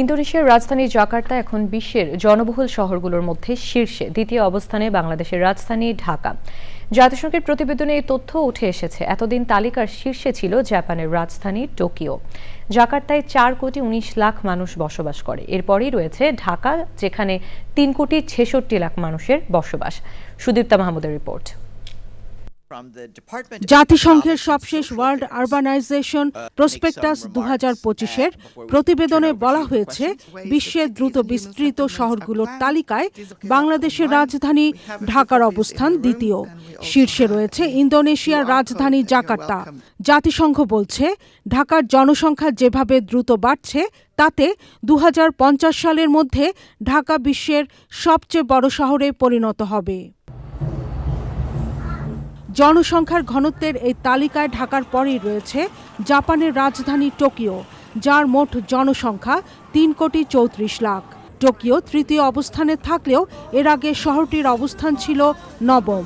ইন্দোনেশিয়ার রাজধানী জাকার্তা এখন বিশ্বের জনবহুল শহরগুলোর মধ্যে শীর্ষে, দ্বিতীয় অবস্থানে বাংলাদেশের রাজধানী ঢাকা। জাতিসংঘের প্রতিবেদনে এই তথ্য উঠে এসেছে। এতদিন তালিকার শীর্ষে ছিল জাপানের রাজধানী টোকিও। জাকার্তায় চার কোটি উনিশ লাখ মানুষ বসবাস করে। এরপরই রয়েছে ঢাকা, যেখানে তিন কোটি ছেষট্টি লাখ মানুষের বসবাস। সুদীপ্তা মাহমুদের রিপোর্ট। জাতিসংঘের সবশেষ ওয়ার্ল্ড আরবানাইজেশন প্রসপেক্টাস দু হাজার পঁচিশের প্রতিবেদনে বলা হয়েছে বিশ্বের দ্রুত বিস্তৃত শহরগুলোর তালিকায় বাংলাদেশের রাজধানী ঢাকার অবস্থান দ্বিতীয় শীর্ষে রয়েছে ইন্দোনেশিয়ার রাজধানী জাকার্তা। জাতিসংঘ বলছে ঢাকার জনসংখ্যা যেভাবে দ্রুত বাড়ছে তাতে দু হাজার পঞ্চাশ সালের মধ্যে ঢাকা বিশ্বের সবচেয়ে বড় শহরে পরিণত হবে। জনসংখ্যার ঘনত্বের এই তালিকায় ঢাকার পরেই রয়েছে জাপানের রাজধানী টোকিও, যার মোট জনসংখ্যা তিন কোটি চৌত্রিশ লাখ। টোকিও তৃতীয় অবস্থানে থাকলেও এর আগে শহরটির অবস্থান ছিল নবম।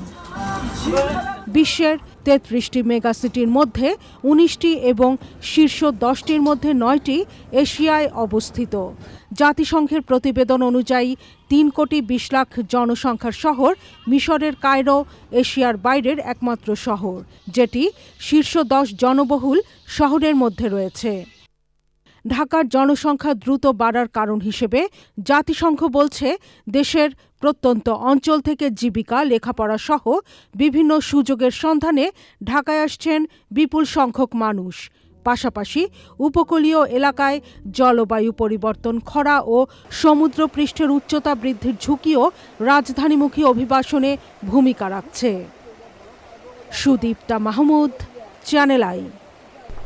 বিশ্বের তেত্রিশটি মেগাসিটির মধ্যে উনিশটি এবং শীর্ষ দশটির মধ্যে নয়টি এশিয়ায় অবস্থিত। জাতিসংঘের প্রতিবেদন অনুযায়ী তিন কোটি বিশ লাখ জনসংখ্যার শহর মিশরের কায়রো, এশিয়ার বাইরের একমাত্র শহর, যেটি শীর্ষ দশ জনবহুল শহরের মধ্যে রয়েছে। ঢাকার জনসংখ্যা দ্রুত বাড়ার কারণ হিসেবে জাতিসংঘ বলছে দেশের প্রত্যন্ত অঞ্চল থেকে জীবিকা, লেখাপড়া সহ বিভিন্ন সুযোগের সন্ধানে ঢাকায় আসছেন বিপুল সংখ্যক মানুষ। পাশাপাশি উপকূলীয় এলাকায় জলবায়ু পরিবর্তন, খরা ও সমুদ্রপৃষ্ঠের উচ্চতা বৃদ্ধির ঝুঁকিও রাজধানীমুখী অভিবাসনে ভূমিকা রাখছে। সুদীপ্তা মাহমুদ, চ্যানেল আই।